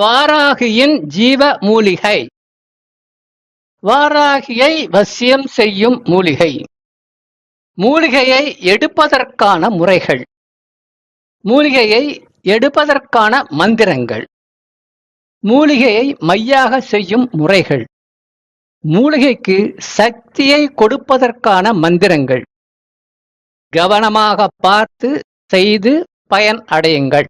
வாராகியின் ஜீவ மூலிகை. வாராகியை வசியம் செய்யும் மூலிகை. மூலிகையை எடுப்பதற்கான முறைகள். மூலிகையை எடுப்பதற்கான மந்திரங்கள். மூலிகையை மையாக செய்யும் முறைகள். மூலிகைக்கு சக்தியை கொடுப்பதற்கான மந்திரங்கள். கவனமாக பார்த்து செய்து பயன் அடையுங்கள்.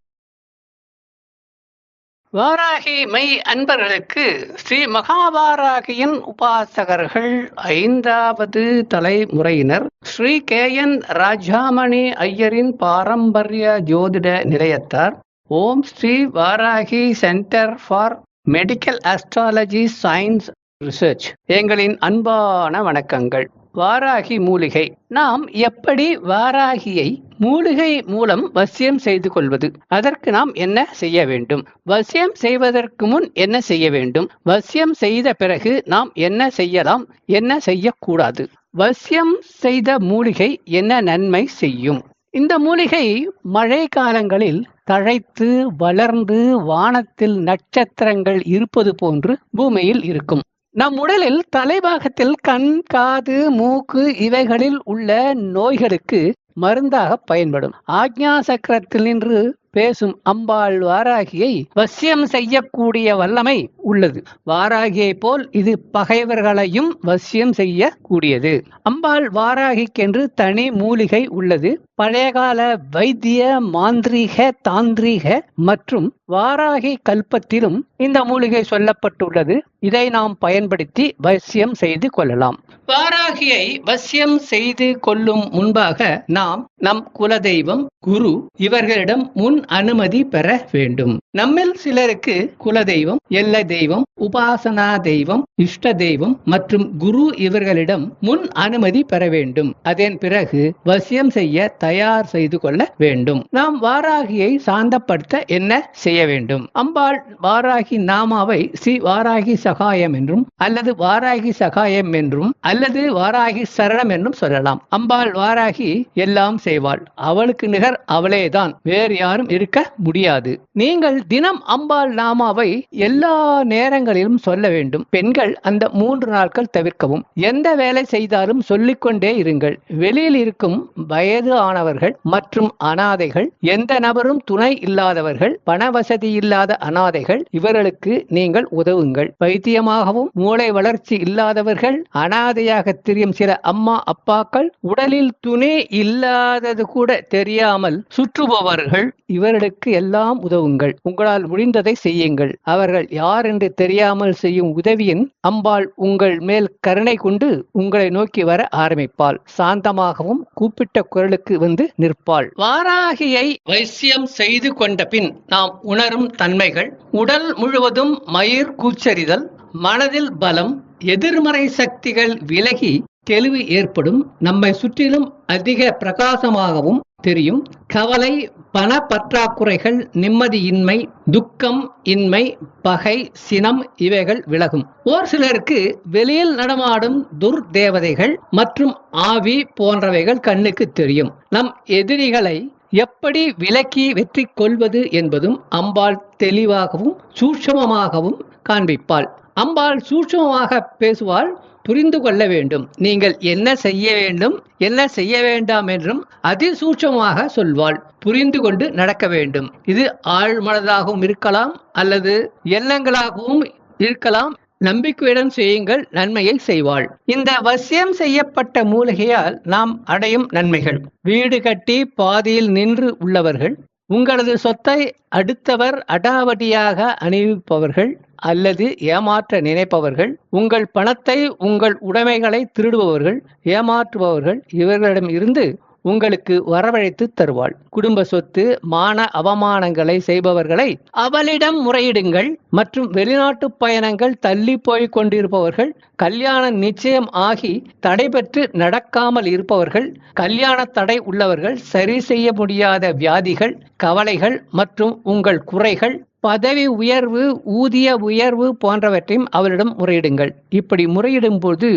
வாராகி மை அன்பர்களுக்கு ஸ்ரீ மகாவாராகியின் உபாசகர்கள் ஐந்தாவது தலைமுறையினர் ஸ்ரீ கே என் ராஜாமணி ஐயரின் பாரம்பரிய ஜோதிட நிலையத்தார். Om Sri Varahi centre for medical astrology science research. எங்களின் அன்பான வணக்கங்கள். வாராகி மூலிகை. நாம் எப்படி வாராகியை மூலிகை மூலம் வசியம் செய்து கொள்வது? அதற்கு நாம் என்ன செய்ய வேண்டும்? வசியம் செய்வதற்கு முன் என்ன செய்ய வேண்டும்? வசியம் செய்த பிறகு நாம் என்ன செய்யலாம்? என்ன செய்யக்கூடாது? வசியம் செய்த மூலிகை என்ன நன்மை செய்யும்? இந்த மூலிகை மழை காலங்களில் தழைத்து வளர்ந்து வானத்தில் நட்சத்திரங்கள் இருப்பது போன்று பூமியில் இருக்கும். நம் உடலில் தலைபாகத்தில் கண் காது மூக்கு இவைகளில் உள்ள நோய்களுக்கு மருந்தாக பயன்படும். ஆக்ஞா சக்கரத்தில் நின்று பேசும் அம்பாள் வாராகியை வசியம் செய்யக்கூடிய வல்லமை உள்ளது. வாராகியை போல் இது பகைவர்களையும் வசியம் செய்ய கூடியது அம்பாள் வாராகிக்கென்று தனி மூலிகை உள்ளது. பழையகால வைத்திய மாந்திரீக தாந்திரீக மற்றும் வாராகி கல்பத்திலும் இந்த மூலிகை சொல்லப்பட்டுள்ளது. இதை நாம் பயன்படுத்தி வசியம் செய்து கொள்ளலாம். வாராகியை வசியம் செய்து கொள்ளும் முன்பாக நாம் நம் குலதெய்வம் குரு இவர்களிடம் முன் அனுமதி பெற வேண்டும். நம்மில் சிலருக்கு குலதெய்வம் எல்ல தெய்வம் உபாசனா தெய்வம் இஷ்ட தெய்வம் மற்றும் குரு இவர்களிடம் முன் அனுமதி பெற வேண்டும். அதன் பிறகு வசியம் செய்ய தயார் செய்து கொள்ள வேண்டும். நாம் வாராகியை சாந்தப்படுத்த என்ன செய்ய வேண்டும். அம்பாள் வாராகி நாமாவை ஸ்ரீ வாராகி சகாயம் என்றும் அல்லது வாராகி சகாயம் என்றும் அல்லது வாராகி சரணம் என்றும் சொல்லலாம். அம்பாள் வாராகி எல்லாம் செய்வாள். அவளுக்கு நிகர் அவளேதான். வேறு யாரும் இருக்க முடியாது. நீங்கள் தினம் அம்பாள் நாமாவை எல்லா நேரங்களிலும் சொல்ல வேண்டும். பெண்கள் அந்த மூன்று நாட்கள் தவிர்க்கவும். எந்த வேலை செய்தாலும் சொல்லிக்கொண்டே இருங்கள். வெளியில் இருக்கும் வயது ஆனவர்கள் மற்றும் அனாதைகள் எந்த நபரும் துணை இல்லாதவர்கள் பணவச வசதி இல்லாத அனாதைகள் இவர்களுக்கு நீங்கள் உதவுங்கள். வைத்தியமாகவும் மூளை வளர்ச்சி இல்லாதவர்கள் அனாதையாக தெரியும் சில அம்மா அப்பாக்கள் உடலில் துணை இல்லாதது கூட தெரியாமல் சுற்றுபவர்கள் இவர்களுக்கு எல்லாம் உதவுங்கள். உங்களால் முடிந்ததை செய்யுங்கள். அவர்கள் யார் என்று தெரியாமல் செய்யும் உதவியின் அம்பாள் உங்கள் மேல் கருணை கொண்டு உங்களை நோக்கி வர ஆரம்பிப்பாள். சாந்தமாகவும் கூப்பிட்ட குரலுக்கு வந்து நிற்பாள். வாராகியை வைசியம் செய்து கொண்ட பின் நாம் உணரும் தன்மைகள் உடல் முழுவதும் மயிர் கூச்சரிதல் மனதில் பலம் எதிர்மறை சக்திகள் விலகி தெளிவு ஏற்படும் நம்மை சுற்றிலும் அதிக பிரகாசமாகவும் தெரியும். கவலை பண பற்றாக்குறைகள் நிம்மதியின்மை துக்கம் இன்மை பகை சினம் இவைகள் விலகும். ஓர் சிலருக்கு வெளியில் நடமாடும் துர்தேவதைகள் மற்றும் ஆவி போன்றவைகள் கண்ணுக்கு தெரியும். நம் எதிரிகளை எப்படி விலக்கி வெற்றி கொள்வது என்பதும் அம்பாள் தெளிவாகவும் சூட்சமமாகவும் காண்பிப்பாள். அம்பாள் சூட்சமமாக பேசுவாள் புரிந்து கொள்ள வேண்டும். நீங்கள் என்ன செய்ய வேண்டும் என்ன செய்ய வேண்டாம் என்றும் அதிசூட்சமாக சொல்வாள் புரிந்து கொண்டு நடக்க வேண்டும். இது ஆழ்மனதாகவும் இருக்கலாம் அல்லது எண்ணங்களாகவும் இருக்கலாம். நம்பிக்கையுடன் செய்யுங்கள் நன்மையை செய்வாள். இந்த வசியம் செய்யப்பட்ட மூலிகையால் நாம் அடையும் நன்மைகள். வீடு கட்டி பாதியில் நின்று உள்ளவர்கள் உங்களது சொத்தை அடுத்தவர் அடாவடியாக அணிவிப்பவர்கள் அல்லது ஏமாற்ற நினைப்பவர்கள் உங்கள் பணத்தை உங்கள் உடைமைகளை திருடுபவர்கள் ஏமாற்றுபவர்கள் இவர்களிடம் இருந்து உங்களுக்கு வரவழைத்து தருவாள். குடும்ப சொத்து மான அவமானங்களை செய்பவர்களை அவளிடம் முறையிடுங்கள். மற்றும் வெளிநாட்டு பயணங்கள் தள்ளி போய் கொண்டிருப்பவர்கள் கல்யாணம் நிச்சயம் ஆகி தடைபெற்று நடக்காமல் இருப்பவர்கள் கல்யாண தடை உள்ளவர்கள் சரி செய்ய முடியாத வியாதிகள் கவலைகள் மற்றும் உங்கள் குறைகள் பதவி உயர்வு ஊதிய உயர்வு போன்றவற்றையும் அவரிடம் முறையிடுங்கள். இப்படி முறையிடும் போது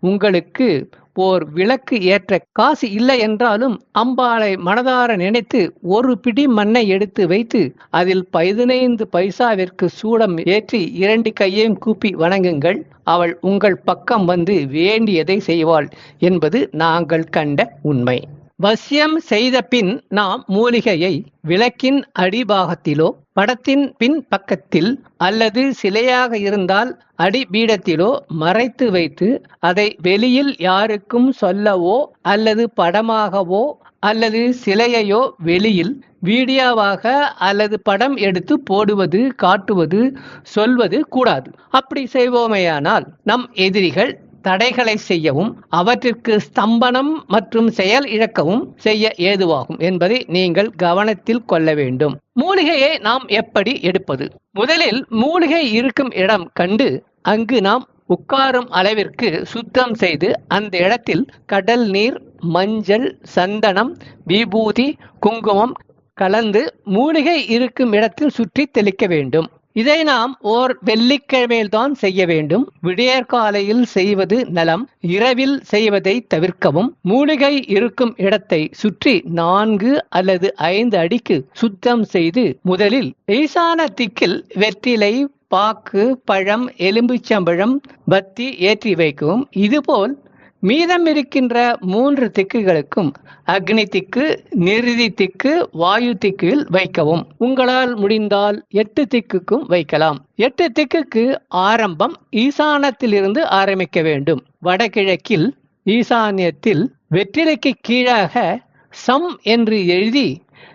உங்களுக்கு ஓர் விளக்கு ஏற்ற காசு இல்லை என்றாலும் அம்பாளை மனதார நினைத்து ஒரு பிடி மண்ணை எடுத்து வைத்து அதில் பதினைந்து பைசாவிற்கு சூடம் ஏற்றி இரண்டு கையையும் கூப்பி வணங்குங்கள். அவள் உங்கள் பக்கம் வந்து வேண்டியதை செய்வாள் என்பது நாங்கள் கண்ட உண்மை. வசியம் செய்த பின் நாம் மூலிகையை விளக்கின் அடிபாகத்திலோ படத்தின் பின் பக்கத்தில் அல்லது சிலையாக இருந்தால் அடிபீடத்திலோ மறைத்து வைத்து அதை வெளியில் யாருக்கும் சொல்லவோ அல்லது படமாகவோ அல்லது சிலையையோ வெளியில் வீடியோவாக அல்லது படம் எடுத்து போடுவது காட்டுவது சொல்வது கூடாது. அப்படி செய்வோமேயானால் நம் எதிரிகள் தடைகளை செய்யவும் அவற்றிற்கு ஸ்தம்பனம் மற்றும் செயல் இழக்கவும் செய்ய ஏதுவாகும் என்பதை நீங்கள் கவனத்தில் கொள்ள வேண்டும். மூலிகையை நாம் எப்படி எடுப்பது? முதலில் மூலிகை இருக்கும் இடம் கண்டு அங்கு நாம் உட்காரும் அளவிற்கு சுத்தம் செய்து அந்த இடத்தில் கடல் நீர் மஞ்சள் சந்தனம் விபூதி குங்குமம் கலந்து மூலிகை இருக்கும் இடத்தில் சுற்றி தெளிக்க வேண்டும். இதை நாம் ஓர் வெள்ளிக்கிழமையில் தான் செய்ய வேண்டும். விடியற்காலையில் செய்வது நலம் இரவில் செய்வதை தவிர்க்கவும். மூலிகை இருக்கும் இடத்தை சுற்றி நான்கு அல்லது ஐந்து அடிக்கு சுத்தம் செய்து முதலில் ஈசான திக்கில் வெற்றிலை பாக்கு பழம் எலும்புச்சம்பழம் பத்தி ஏற்றி வைக்கவும். இதுபோல் மீதம் இருக்கின்ற மூன்று திக்குகளுக்கும் அக்னி திக்கு நிறுதி திக்கு வாயு திக்கில் வைக்கவும். உங்களால் முடிந்தால் எட்டு திக்குக்கும் வைக்கலாம். எட்டு திக்குக்கு ஆரம்பம் ஈசானத்திலிருந்து ஆரம்பிக்க வேண்டும். வடகிழக்கில் ஈசானியத்தில் வெற்றிலைக்கு கீழாக சம் என்று எழுதி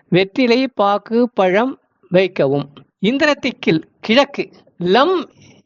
வெற்றிலை பாக்கு பழம் வைக்கவும். இந்திரத்திக்கில் கிழக்கு லம்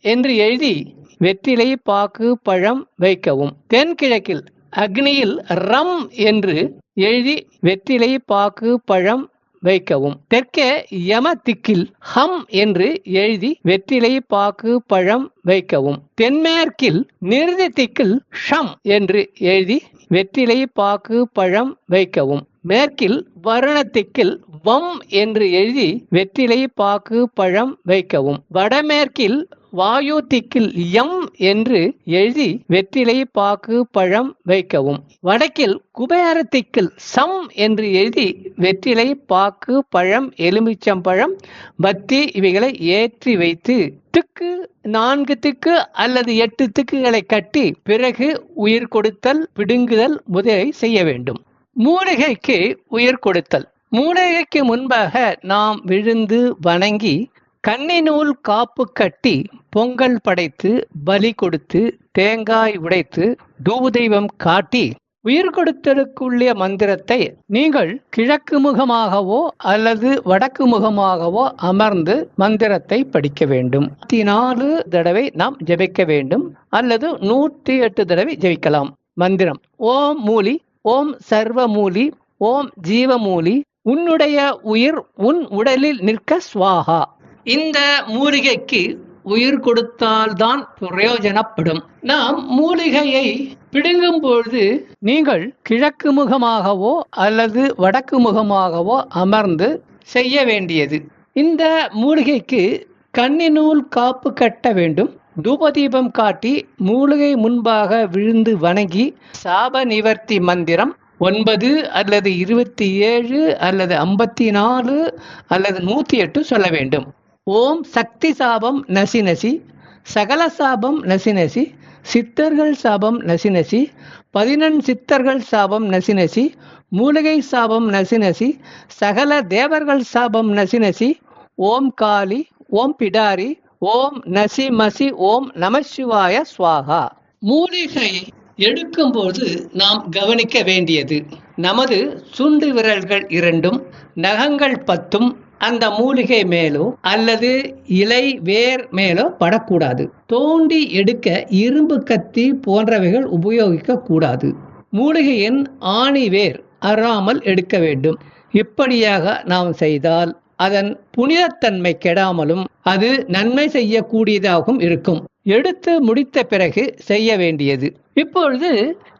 என்று எழுதி வெற்றிலை பாக்கு பழம் வைக்கவும். தென்கிழக்கில் அக்னியில் ரம் என்று எழுதி வெற்றிலை பாக்கு பழம் வைக்கவும். தெற்கே யம திக்கில் ஹம் என்று எழுதி வெற்றிலை பாக்கு பழம் வைக்கவும். தென்மேற்கில் நிறுதி திக்கில் ஷம் என்று எழுதி வெற்றிலை பாக்கு பழம் வைக்கவும். மேற்கில் வருண திக்கில் வம் என்று எழுதி வெற்றிலை பாக்கு பழம் வைக்கவும். வடமேற்கில் வாயு திக்கில் எம் என்று எழுதி வெற்றிலை பாக்கு பழம் வைக்கவும். வடக்கில் குபேர திக்கில் சம் என்று எழுதி வெற்றிலை பாக்கு பழம் எலுமிச்சம்பழம் பத்தி இவைகளை ஏற்றி வைத்து திக்கு நான்கு திக்கு அல்லது எட்டு திக்குகளை கட்டி பிறகு உயிர் கொடுத்தல் பிடுங்குதல் முதலை செய்ய வேண்டும். மூலிகைக்கு உயிர் கொடுத்தல். மூலிகைக்கு முன்பாக நாம் விழுந்து வணங்கி கண்ணினூல் காப்பு கட்டி பொங்கல் படைத்து பலி கொடுத்து தேங்காய் உடைத்து தூபதெய்வம் காட்டி உயிர் கொடுத்தலுக்குள்ள மந்திரத்தை நீங்கள் கிழக்கு முகமாகவோ அல்லது வடக்கு முகமாகவோ அமர்ந்து மந்திரத்தை படிக்க வேண்டும். நாலு தடவை நாம் ஜெபிக்க வேண்டும். அல்லது நூற்றி எட்டு தடவை ஜெபிக்கலாம். மந்திரம். ஓம் மூலி. ஓம் சர்வமூலி. ஓம் ஜீவமூலி. உன்னுடைய உயிர் உன் உடலில் நிற்க ஸ்வாகா இந்த மூலிகைக்கு உயிர் கொடுத்தால்தான் பிரயோஜனப்படும். நாம் மூலிகையை பிடுங்கும் பொழுது நீங்கள் கிழக்கு முகமாகவோ அல்லது வடக்கு முகமாகவோ அமர்ந்து செய்ய வேண்டியது. இந்த மூலிகைக்கு கண்ணினூல் காப்பு கட்ட வேண்டும். தூபதீபம் காட்டி மூலிகை முன்பாக விழுந்து வணங்கி சாப நிவர்த்தி மந்திரம் ஒன்பது அல்லது இருபத்தி ஏழு அல்லது ஐம்பத்தி நாலு அல்லது நூற்றி எட்டு சொல்ல வேண்டும். ஓம் சக்தி சாபம் நசி நசி சகல சாபம் நசி நசி சித்தர்கள் சாபம் நசி நசி பதினெண் சித்தர்கள் சாபம் நசி நசி மூலிகை சாபம் நசி நசி சகல தேவர்கள் சாபம் நசி நசி ஓம் காளி ஓம் பிடாரி ஓம் நசி மசி ஓம் நமசிவாய சுவாகா மூலிகை எடுக்கும்போது நாம் கவனிக்க வேண்டியது. நமது சுண்டு விரல்கள் இரண்டும் நகங்கள் பத்தும் அந்த மூலிகை மேலோ அல்லது இலை வேர் மேலோ படக்கூடாது. தோண்டி எடுக்க இரும்பு கத்தி போன்றவைகள் உபயோகிக்க கூடாது. மூலிகையின் ஆணி வேர் அறாமல் எடுக்க வேண்டும். இப்படியாக நாம் செய்தால் அதன் புனிதத்தன்மை கெடாமலும் அது நன்மை செய்யக்கூடியதாகவும் இருக்கும். எடுத்து முடித்த பிறகு செய்ய வேண்டியது. இப்பொழுது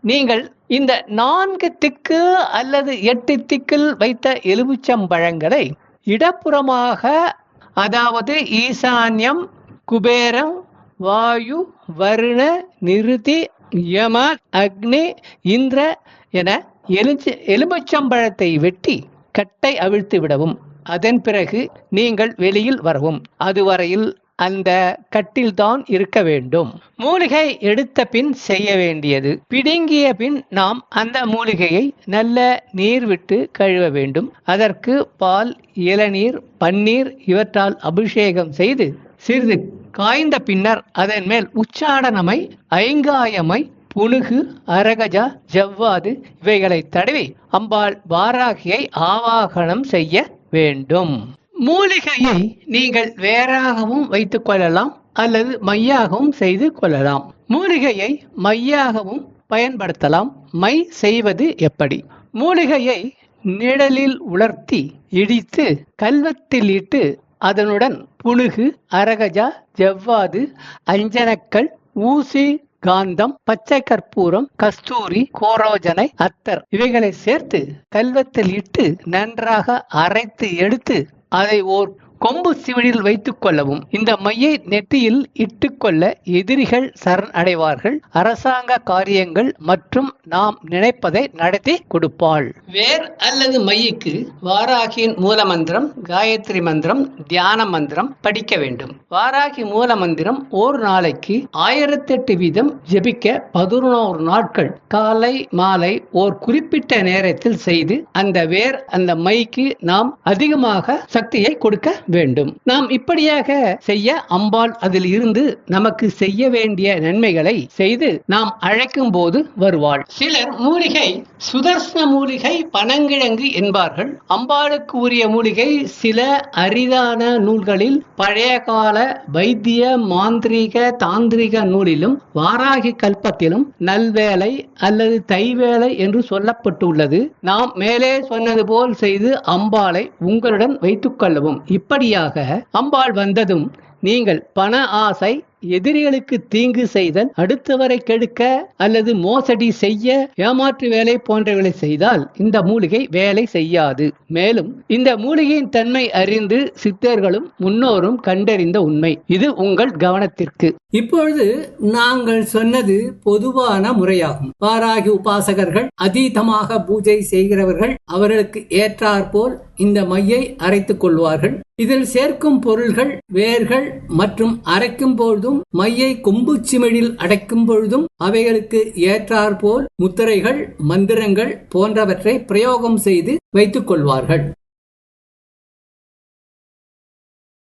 நீங்கள் இந்த நான்கு திக்கு அல்லது எட்டு திக்கில் வைத்த எலுமிச்சம்பழங்களை இடப்புறமாக அதாவது ஈசான்யம் குபேரம் வாயு வருண நிருதி யம அக்னி இந்திர என எலுச்சி எலுமிச்சம்பழத்தை வெட்டி கட்டை அவிழ்த்து விடவும். அதன் பிறகு நீங்கள் வெளியில் வரவும். அதுவரையில் அந்த கட்டில்தான் இருக்க வேண்டும். மூலிகை எடுத்த பின் செய்ய வேண்டியது. பிடுங்கிய பின் நாம் அந்த மூலிகையை நல்ல நீர் விட்டு கழுவ வேண்டும். அதற்கு பால் இளநீர் பன்னீர் இவற்றால் அபிஷேகம் செய்து சிறிது காய்ந்த பின்னர் அதன் மேல் உச்சாடனமை ஐங்காயமை புனுகு அரகஜா ஜவ்வாது இவைகளை தடவி அம்பாள் வாராகியை ஆவாகனம் செய்ய வேண்டும். மூலிகையை நீங்கள் வேறாகவும் வைத்துக் கொள்ளலாம் அல்லது மையாகவும் செய்து கொள்ளலாம். மூலிகையை மையாகவும் பயன்படுத்தலாம். மை செய்வது எப்படி? மூலிகையை நிழலில் உலர்த்தி இடித்து கல்வத்தில் இட்டு அதனுடன் புனுகு அரகஜா ஜவ்வாது அஞ்சனக்கல் ஊசி காந்தம் பச்சை கற்பூரம் கஸ்தூரி கோரோஜனை அத்தர் இவைகளை சேர்த்து கல்வத்தில் இட்டு நன்றாக அரைத்து எடுத்து அதை ஓர் கொம்பு சிவனில் வைத்துக் கொள்ளவும் இந்த மையை நெற்றியில் இட்டுக்கொள்ள எதிரிகள் சரண் அடைவார்கள். அரசாங்க காரியங்கள் மற்றும் நாம் நினைப்பதை நடத்தி கொடுப்பாள். வேர் அல்லது மையக்கு வாராகியின் மூல மந்திரம் காயத்ரி மந்திரம் தியான மந்திரம் படிக்க வேண்டும். வாராகி மூல மந்திரம் ஒரு நாளைக்கு ஆயிரத்தெட்டு வீதம் ஜெபிக்க பதினோரு நாட்கள். காலை மாலை ஓர் குறிப்பிட்ட நேரத்தில் செய்து அந்த வேர் அந்த மைக்கு நாம் அதிகமாக சக்தியை கொடுக்க வேண்டும். நாம் இப்படியாக செய்ய அம்பாள் அதில் இருந்து நமக்கு செய்ய வேண்டிய நன்மைகளை செய்து நாம் அழைக்கும் போது வருவாள். சிலர் மூலிகை சுதர்சன மூலிகை பனங்கிழங்கு என்பார்கள். அம்பாளுக்கு உரிய மூலிகை சில அரிதான நூல்களில் பழைய கால வைத்திய மாந்திரீக தாந்திரிக நூலிலும் வாராகி கல்பத்திலும் நல்வேலை அல்லது தைவேலை என்று சொல்லப்பட்டுள்ளது. நாம் மேலே சொன்னது போல் செய்து அம்பாளை உங்களுடன் வைத்துக் கொள்ளவும். இப்படியாக அம்பாள் வந்ததும் நீங்கள் பண ஆசை எதிரிகளுக்கு தீங்கு செய்தல் அடுத்தவரை கெடுக்க அல்லது மோசடி செய்ய ஏமாற்று வேலை போன்றவைகளை செய்தால் இந்த மூலிகை வேலை செய்யாது. மேலும் இந்த மூலிகையின் தன்மை அறிந்து சித்தர்களும் முன்னோரும் கண்டறிந்த உண்மை. இது உங்கள் கவனத்திற்கு. இப்பொழுது நாங்கள் சொன்னது பொதுவான முறையாகும். பாராகி உபாசகர்கள் அதீதமாக பூஜை செய்கிறவர்கள் அவர்களுக்கு ஏற்றாற்போல் இந்த மையை அரைத்துக் கொள்வார்கள். இதில் சேர்க்கும் பொருள்கள் வேர்கள் மற்றும் அரைக்கும் பொழுதும் மையை கொம்பு சிமிழில் அடைக்கும் பொழுதும் அவைகளுக்கு ஏற்றாற்போல் முத்திரைகள் மந்திரங்கள் போன்றவற்றை பிரயோகம் செய்து வைத்துக் கொள்வார்கள்.